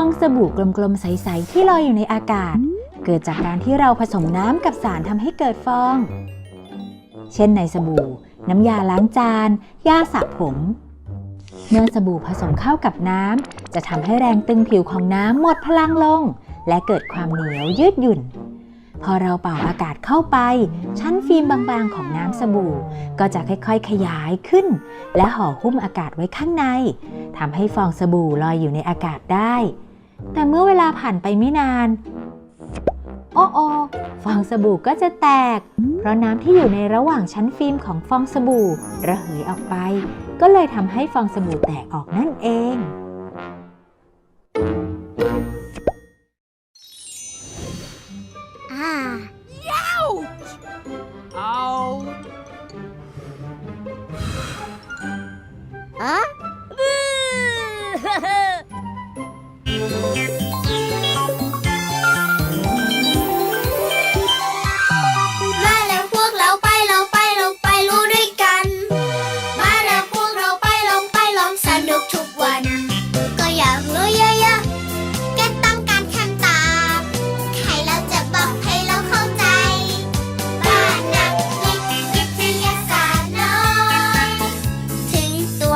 ฟองสบู่กลมๆ ใส ๆ ที่ลอยอยู่ในอากาศ เกิดจากการที่เราผสมน้ำกับสารทำให้เกิดฟอง เช่นในสบู่ น้ำยาล้างจาน ยาสระผม เมื่อสบู่ผสมเข้ากับน้ำจะทำให้แรงตึงผิวของน้ำหมดพลังลง และเกิดความเหนียวยืดหยุ่น พอเราเป่าอากาศเข้าไป ชั้นฟิล์มบางๆ ของน้ำสบู่ ก็จะค่อยๆ ขยายขึ้น และห่อหุ้มอากาศไว้ข้างในทำให้ฟองสบู่ลอยอยู่ในอากาศได้ แต่เมื่อเวลาผ่านไปไม่นาน โอ้โอฟองสบู่ก็จะแตก เพราะน้ำที่อยู่ในระหว่างชั้นฟิล์มของฟองสบู่ระเหยออกไป ก็เลยทำให้ฟองสบู่แตกออกนั่นเอง อ่าเอาอ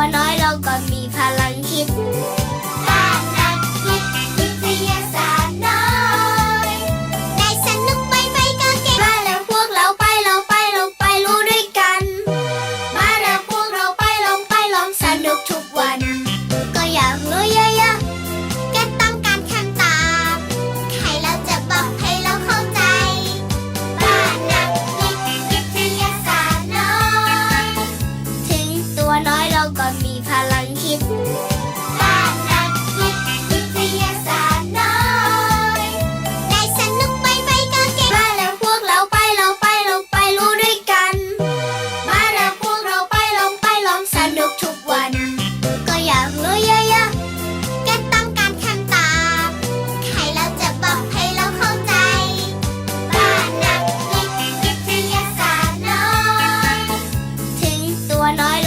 ตัวน้อยเราก็มีพลังคิดบ้านนักคิศาสน้อยได้สนุกไปไปก็เก่งมาแล้วพวกเราไปเราไปเราไปรู้ด้วยกัน มาแล้วพวกเราไปเราไปลองสนุกทุกวัน ก็อยากรู้เยอะๆก็ต้องการคำตอบใครเราจะบอกให้เราเข้าใจ บ้านนักคิศาสน้อย ถึงตัวน้อยเรา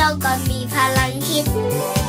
เราก็มีพลังคิด